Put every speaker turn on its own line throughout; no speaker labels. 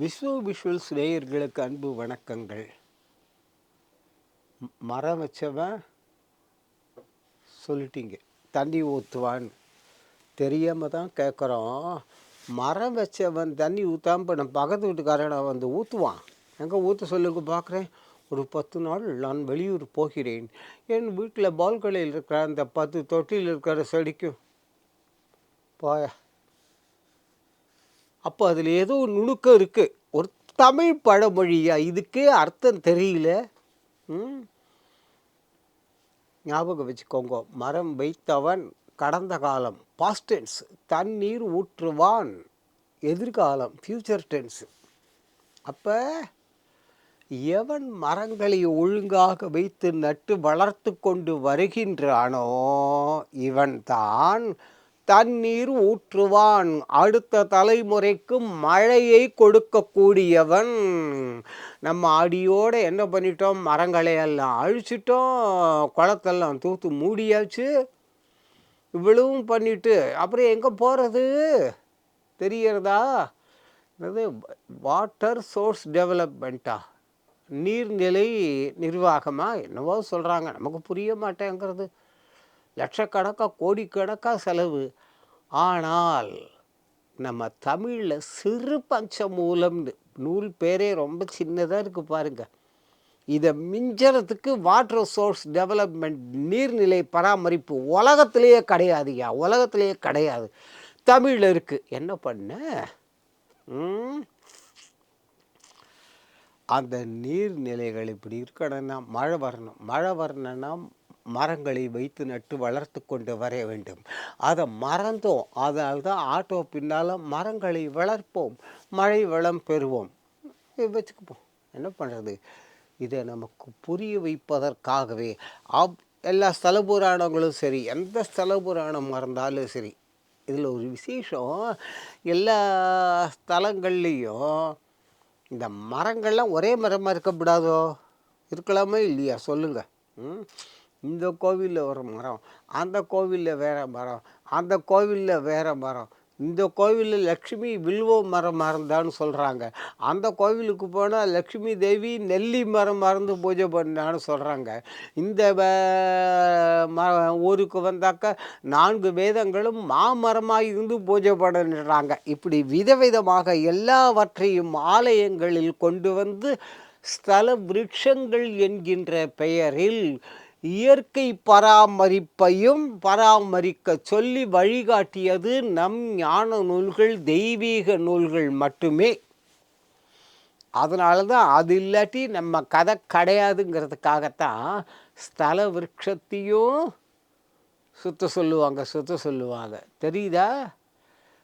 விஸ்வ visuals நேயர்களுக்கு அன்பு வணக்கங்கள். மரம் வச்சவன் சொல்லிட்டீங்க. தண்ணி ஊற்றுவான் தெரியாமல் தான் கேட்குறோம் மரம் வச்சவன் தண்ணி ஊற்றாம இப்போ நம்ம பக்கத்து வீட்டுக்காரனை வந்து ஊற்றுவான் எங்கே ஊற்ற சொல்லுங்க பார்க்குறேன் ஒரு பத்து நாள் நான் வெளியூர் போகிறேன். என் வீட்டில் பால்கனியில் இருக்கிற அந்த பத்து தொட்டியில் இருக்கிற செடிக்கும் போயா. அப்போ அதில் ஏதோ நுணுக்கம் இருக்குது தமிழ் பழமொழியா? இதுக்கே அர்த்தம் தெரியல. ம். ஞாபகம் வச்சுக்கோங்க. மரம் வைத்தவன் கடந்த காலம் பாஸ்ட் டென்ஸ் தண்ணீர் ஊற்றுவான். எதிர்காலம் ஃப்யூச்சர் டென்ஸ் அப்போ எவன் மரங்களை ஒழுங்காக வைத்து நட்டு வளர்த்து கொண்டு வருகின்றானோ இவன்தான் தண்ணீர் ஊற்றுவான். அடுத்த தலைமுறைக்கு மழையை கொடுக்கக்கூடியவன். நம்ம அடியோடு என்ன பண்ணிட்டோம்? மரங்களை எல்லாம் அழிச்சிட்டோம். குளத்தெல்லாம் தூத்து மூடியாச்சு. இவ்வளவும் பண்ணிட்டு அப்புறம் எங்கே போகிறது தெரியறதா என்னது? வாட்டர் சோர்ஸ் டெவலப்மெண்ட்டா நீர்நிலை நிர்வாகமாக என்னவோ சொல்கிறாங்க நமக்கு புரிய மாட்டேங்கிறது. லட்சக்கணக்காக கோடிக்கணக்காக செலவு. ஆனால் நம்ம தமிழில் சிறு பஞ்ச மூலம்னு நூல் பேரே ரொம்ப சின்னதாக இருக்குது பாருங்கள் இதை மிஞ்சறதுக்கு வாட்டர் சோர்ஸ் டெவலப்மெண்ட் நீர்நிலை பராமரிப்பு உலகத்திலேயே கிடையாதுயா உலகத்திலேயே கிடையாது. தமிழில் இருக்குது என்ன பண்ண? அந்த நீர்நிலைகள் இப்படி இருக்கணும்னா மழை வரணும். மழை வரணும்னா மரங்களை வைத்து நட்டு வளர்த்து கொண்டு வர வேண்டும். அதை மறந்தோம். அதனால தான் ஆட்டோ பின்னால் மரங்களை வளர்ப்போம். மழை வளம் பெறுவோம். வச்சுக்குப்போம் என்ன பண்ணுறது இதை நமக்கு புரிய வைப்பதற்காகவே அப் எல்லா ஸ்தல புராணங்களும் சரி எந்த ஸ்தல புராணம் மறந்தாலும் சரி இதில் ஒரு விசேஷம் எல்லா ஸ்தலங்கள்லேயும் இந்த மரங்கள்லாம் ஒரே மரமாக இருக்கக்கூடாதோ இருக்கலாமே இல்லையா? சொல்லுங்கள் ம். இந்த கோவிலில் ஒரு மரம் அந்த கோவிலில் வேறு மரம் அந்த கோவிலில் வேறு மரம். இந்த கோவிலில் லக்ஷ்மி வில்வ மரம் மறந்தான்னு சொல்கிறாங்க அந்த கோவிலுக்கு போனால் லக்ஷ்மி தேவி நெல்லி மரம் மறந்து பூஜை பண்ணான்னு சொல்கிறாங்க இந்த ம- ஊருக்கு வந்தாக்க நான்கு வேதங்களும் மாமரமாக இருந்து பூஜை பண்ணுறாங்க இப்படி விதவிதமாக எல்லாவற்றையும் ஆலயங்களில் கொண்டு வந்து ஸ்தல விருட்சங்கள் என்கின்ற பெயரில் இயற்கை பராமரிப்பையும் பராமரிக்க சொல்லி வழிகாட்டியது நம் ஞான நூல்கள் தெய்வீக நூல்கள் மட்டுமே. அதனால தான் அது இல்லாட்டி நம்ம கதை கிடையாதுங்கிறதுக்காகத்தான் ஸ்தல விரக்ஷத்தையும் சுத்த சொல்லுவாங்க சுத்த சொல்லுவாங்க. தெரியுதா?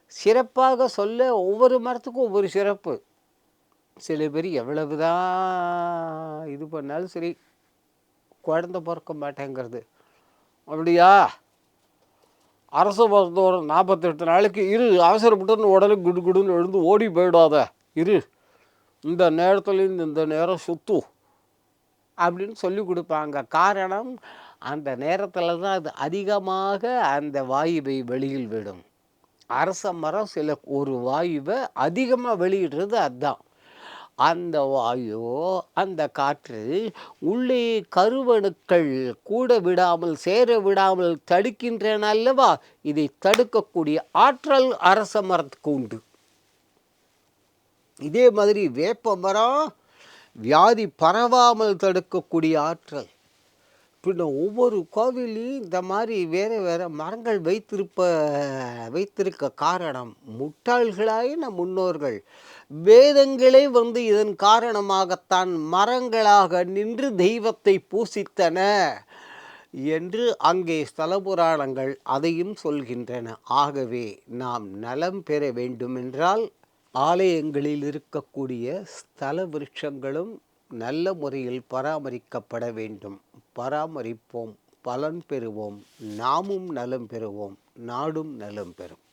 சிறப்பாக சொல்ல ஒவ்வொரு மரத்துக்கும் ஒவ்வொரு சிறப்பு. சில பேர் எவ்வளவுதான் இது பண்ணாலும் சரி. குழந்த பிறக்க மாட்டேங்கிறது. அப்படியா? அரசு மருத்துவர் நாற்பத்தெட்டு நாளைக்கு இரு அவசரப்பட்டு உடனே குடு குடுன்னு எழுந்து ஓடி போயிடாத. இரு. இந்த நேரத்துலேருந்து இந்த நேரம் சுத்து. அப்படின்னு சொல்லி கொடுப்பாங்க. காரணம் அந்த நேரத்தில் தான் அது அதிகமாக அந்த வாயுவை வெளியில் விடும். அரச மரம் சில ஒரு வாயுவை அதிகமாக வெளியிடுறது அதுதான் அந்த வாயு அந்த காற்று உள்ளே கருவணுக்கள் கூட விடாமல் சேர விடாமல் தடுக்கின்றன அல்லவா? இதை தடுக்கக்கூடிய ஆற்றல் அரச மரத்துக்கு உண்டு இதே மாதிரி வேப்ப மரம் வியாதி பரவாமல் தடுக்கக்கூடிய ஆற்றல். பின்ன ஒவ்வொரு கோவிலையும் இந்த மாதிரி வேறு வேறு மரங்கள் வைத்திருப்ப வைத்திருக்க காரணம் முட்டாள்களாய் நம் முன்னோர்கள். வேதங்களே வந்து இதன் காரணமாகத்தான் மரங்களாக நின்று தெய்வத்தை பூசித்தன என்று அங்கே ஸ்தல புராணங்கள் அதையும் சொல்கின்றன. ஆகவே நாம் நலம் பெற வேண்டுமென்றால் ஆலயங்களில் இருக்கக்கூடிய ஸ்தல விருட்சங்களும் நல்ல முறையில் பராமரிக்கப்பட வேண்டும். பராமரிப்போம் பலன் பெறுவோம் நாமும் நலம் பெறுவோம் நாடும் நலம் பெறும்.